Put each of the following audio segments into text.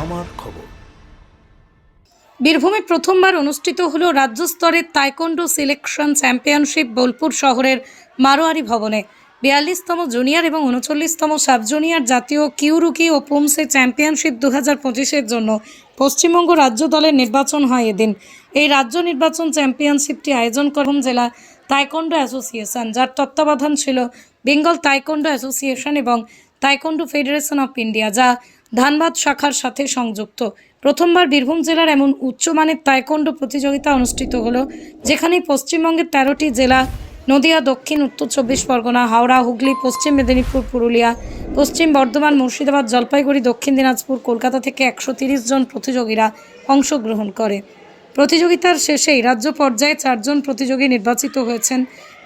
আমার খবর। বীরভূমে প্রথমবার অনুষ্ঠিত হলো রাজ্য স্তরের তাইকন্ডো সিলেকশন চ্যাম্পিয়নশিপ বোলপুর শহরের মারোয়ারি ভবনে। বিয়াল্লিশতম জুনিয়র এবং উনচল্লিশতম সাব জুনিয়র জাতীয় কিউরুকি ও পুমসে চ্যাম্পিয়নশিপ দু হাজার পঁচিশের জন্য পশ্চিমবঙ্গ রাজ্য দলের নির্বাচন হয় এদিন। এই রাজ্য নির্বাচন চ্যাম্পিয়নশিপটি আয়োজন করুন জেলা তাইকন্ডো অ্যাসোসিয়েশন, যার তত্ত্বাবধান ছিল বেঙ্গল তাইকন্ডো অ্যাসোসিয়েশন এবং তাইকন্ডো ফেডারেশন অফ ইন্ডিয়া, যা ধানবাদ শাখার সাথে সংযুক্ত। প্রথমবার বীরভূম জেলার এমন উচ্চমানের তাইকন্ডো প্রতিযোগিতা অনুষ্ঠিত হলো যেখানে পশ্চিমবঙ্গের তেরোটি জেলা, নদিয়া, দক্ষিণ, উত্তর চব্বিশ পরগনা, হাওড়া, হুগলি, পশ্চিম মেদিনীপুর, পুরুলিয়া, পশ্চিম বর্ধমান, মুর্শিদাবাদ, জলপাইগুড়ি, দক্ষিণ দিনাজপুর, কলকাতা থেকে একশো জন প্রতিযোগীরা অংশগ্রহণ করে। প্রতিযোগিতার শেষেই রাজ্য পর্যায়ে চারজন প্রতিযোগী নির্বাচিত হয়েছেন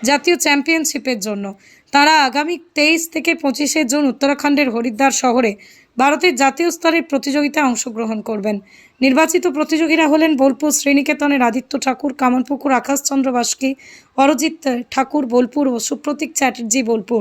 জাতীয় চ্যাম্পিয়নশিপের জন্য। তারা আগামী তেইশ থেকে পঁচিশে জুন উত্তরাখণ্ডের হরিদ্বার শহরে ভারতের জাতীয় স্তরের প্রতিযোগিতায় অংশগ্রহণ করবেন। নির্বাচিত প্রতিযোগীরা হলেন বোলপুর শ্রীনিকেতনের আদিত্য ঠাকুর কামনপুকুর আকাশচন্দ্র বাস্কি, অরজিৎ ঠাকুর বোলপুর ও সুপ্রতীক চ্যাটার্জি বোলপুর।